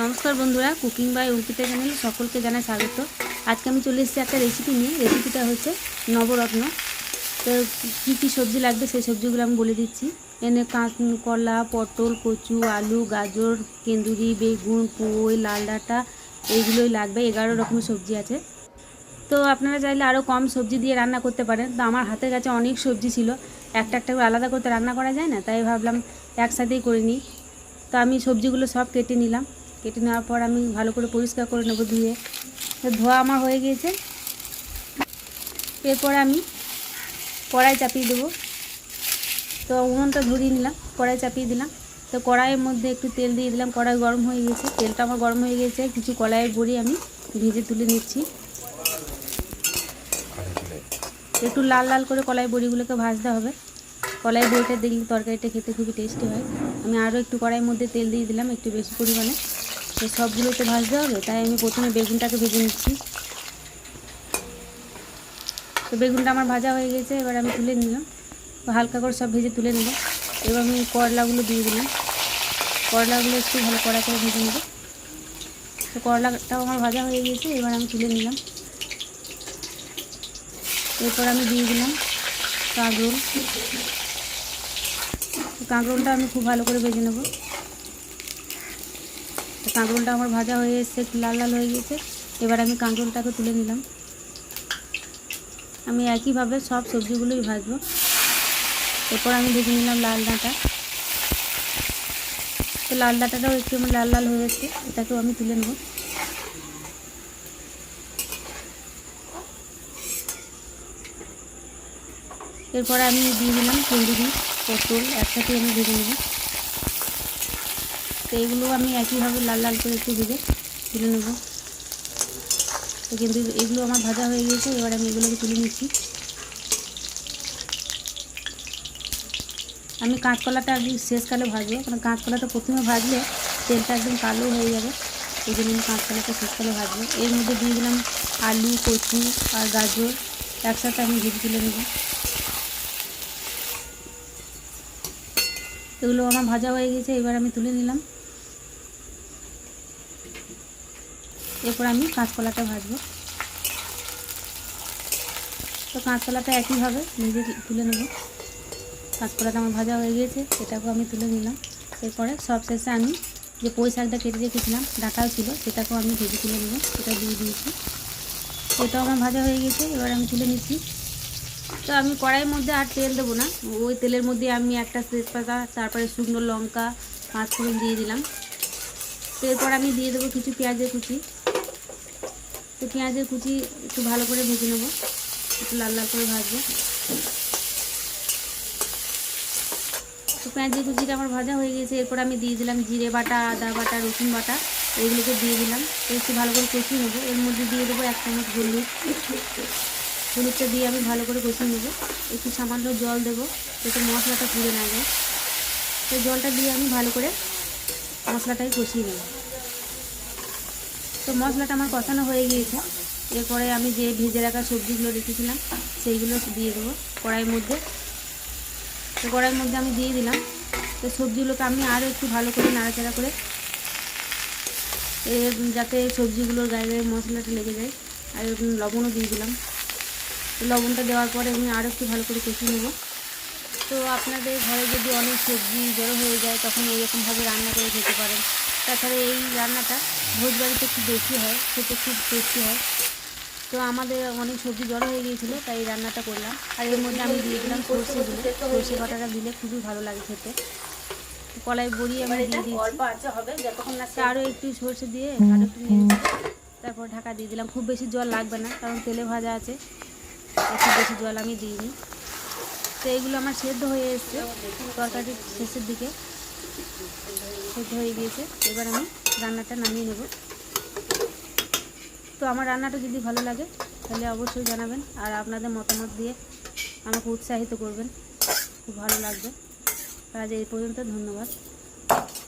নমস্কার বন্ধুরা, cooking by Ankita channel সকলকে জানাই স্বাগত। আজকে আমি চলে এসেছি একটা রেসিপি নিয়ে। রেসিপিটা হচ্ছে নবরত্ন। তো কী কী সবজি লাগবে সেই সবজিগুলো আমি বলে দিচ্ছি। এনে কাঁচ কলা, পটল, কচু, আলু, গাজর, কেন্দুরি, বেগুন, পুঁই, লাল ডাঁটা, এইগুলোই লাগবে। এগারো রকমের সবজি আছে। তো আপনারা চাইলে আরও কম সবজি দিয়ে রান্না করতে পারেন। তো আমার হাতের কাছে অনেক সবজি ছিল। একটা একটা করে আলাদা করতে রান্না করা যায় না, তাই ভাবলাম একসাথেই করে নিই। তো আমি সবজিগুলো সব কেটে নিলাম। কেটে নেওয়ার পর আমি ভালো করে পরিষ্কার করে নেব ধুয়ে। ধোয়া আমার হয়ে গিয়েছে। এরপর আমি কড়াই চাপিয়ে দেবো। তো উনুনটা ধরিয়ে নিলাম, কড়াই চাপিয়ে দিলাম। তো কড়াইয়ের মধ্যে একটু তেল দিয়ে দিলাম, কড়াই গরম হয়ে গেছে তেলটা আমার গরম হয়ে গেছে কিছু কলাইয়ের বড়ি আমি ভেজে তুলে নিচ্ছি। একটু লাল লাল করে কলাই বড়িগুলোকে ভাজতে হবে। কলাই বড়িটা দেখলে তরকারিটা খেতে খুবই টেস্টি হয়। আমি আরও একটু কড়াইয়ের মধ্যে তেল দিয়ে দিলাম একটু বেশি পরিমাণে। তো সবগুলো তো ভাজতে হবে, তাই আমি প্রথমে বেগুনটাকে ভেজে নিচ্ছি। তো বেগুনটা আমার ভাজা হয়ে গেছে, এবার আমি তুলে নিলাম। হালকা করে সব ভেজে তুলে নেব এবার আমি করলাগুলো দিয়ে দিলাম। করলাগুলো একটু ভালো কড়া করে ভেজে নেব। তো করলাটাও আমার ভাজা হয়ে গেছে, এবার আমি তুলে নিলাম। এরপর আমি দিয়ে দিলাম কাঁকরোল। কাঁকরোলটা আমি খুব ভালো করে ভেজে নেব। কাঁকরোলটা আমার ভাজা হয়ে এসছে লাল লাল হয়ে গেছে এবার আমি কাঁকরোলটাকে তুলে নিলাম। আমি একইভাবে সব সবজিগুলোই ভাজবো। এরপর আমি ভেজে নিলাম লাল ডাঁটা। তো লাল ডাঁটাটাও একটু আমার লাল লাল হয়ে এসছে, এটাকেও আমি তুলে নেব। এরপরে আমি দিয়ে দিলাম কুন্দুরি পটল একসাথে আমি ভেজে নেব। তো এগুলো আমি একইভাবে লাল লাল করে একটু ভেজে তুলে নেব। তো কিন্তু এগুলো আমার ভাজা হয়ে গিয়েছে, এবার আমি এগুলোকে তুলে নিচ্ছি। আমি কাঁচকলাটা আগে শেষকালে ভাজবো, কারণ কাঁচকলাটা প্রথমে ভাজলে তেলটা একদম কালো হয়ে যাবে, এই জন্য আমি কাঁচকলাটা শেষকালে ভাজবো। এর মধ্যে দিয়ে দিলাম আলু, কচু আর গাজর, একসাথে আমি ভেজে তুলে নেব। এগুলো আমার ভাজা হয়ে গেছে এবার আমি তুলে নিলাম। এরপর আমি কাঁচকলাটা ভাজবো। তো কাঁচকলাটা একইভাবে নিজে তুলে নেব। কাঁচকলাটা আমার ভাজা হয়ে গিয়েছে এটাকেও আমি তুলে নিলাম। এরপরে সব শেষে আমি যে পুঁই শাকটা কেটে রেখেছিলাম, ডাটাও ছিল, সেটাকেও আমি ভেজে তুলে নেব, সেটা দিয়ে দিয়েছি। এটাও আমার ভাজা হয়ে গেছে এবার আমি তুলে নিচ্ছি। তো আমি কড়াইয়ের মধ্যে আর তেল দেবো না, ওই তেলের মধ্যে আমি একটা তেজপাতা, তারপরে শুকনো লঙ্কা পাঁচফোড়ন দিয়ে দিলাম। তো এরপর আমি দিয়ে দেবো কিছু পেঁয়াজের কুচি। তো পেঁয়াজের কুচি একটু ভালো করে ভেজে নেব। একটু লাল লাল করে ভাজবো। তো পেঁয়াজের কুচিটা আমার ভাজা হয়ে গেছে। এরপর আমি দিয়ে দিলাম জিরে বাটা, আদা বাটা, রসুন বাটা, এইগুলোকে দিয়ে দিলাম। একটু ভালো করে কষিয়ে নেব। এর মধ্যে দিয়ে দেবো এক চামচ হলুদ। হলুদটা দিয়ে আমি ভালো করে কষিয়ে নেব। একটু সামান্য জল দেবো যাতে মশলাটা পুড়ে না যায়। তো জলটা দিয়ে আমি ভালো করে মশলাটাই কষিয়ে নেব। তো মশলাটা আমার কষানো হয়ে গিয়েছে। এরপরে আমি যে ভেজে রাখা সবজিগুলো রেখেছিলাম, সেইগুলো দিয়ে দেবো কড়াইয়ের মধ্যে। তো কড়াইয়ের মধ্যে আমি দিয়ে দিলাম। তো সবজিগুলোকে আমি আরও একটু ভালো করে নাড়াচাড়া করে যাতে সবজিগুলোর গায়ে গায়ে মশলাটা লেগে যায়। আর লবণও দিয়ে দিলাম। তো লবণটা দেওয়ার পরে আমি আরও একটু ভালো করে কষিয়ে নেব। তো আপনাদের ঘরে যদি অনেক সবজি জড়ো হয়ে যায়, তখন এইরকমভাবে রান্না করে খেতে পারেন। তাছাড়া এই রান্নাটা ভোজ বাড়িতে খুব বেশি হয়, খেতে খুব টেস্টি হয়। তো আমাদের অনেক সবজি জড়ো হয়ে গিয়েছিল, তাই এই রান্নাটা করলাম। আর এর মধ্যে আমি দিয়ে দিলাম সর্ষে দিলে সর্ষে বাটাটা দিলে খুবই ভালো লাগে খেতে। কলাই বড়ি আমি দিয়ে দিয়েছি। আরও একটু সর্ষে দিয়ে আরও একটু নেড়ে দিয়ে তারপর ঢাকা দিয়ে দিলাম। খুব বেশি জল লাগবে না, কারণ তেলে ভাজা আছে। খুব বেশি জল আমি দিইনি। তো এইগুলো আমার সেদ্ধ হয়ে এসছে তরকারির শেষের দিকে। সেদ্ধ হয়ে গিয়েছে এবার আমি রান্নাটা নামিয়ে নেব। তো আমার রান্নাটা যদি ভালো লাগে, তাহলে অবশ্যই জানাবেন আর আপনাদের মতামত দিয়ে আমাকে উৎসাহিত করবেন। খুব ভালো লাগবে। আজ এই পর্যন্ত ধন্যবাদ।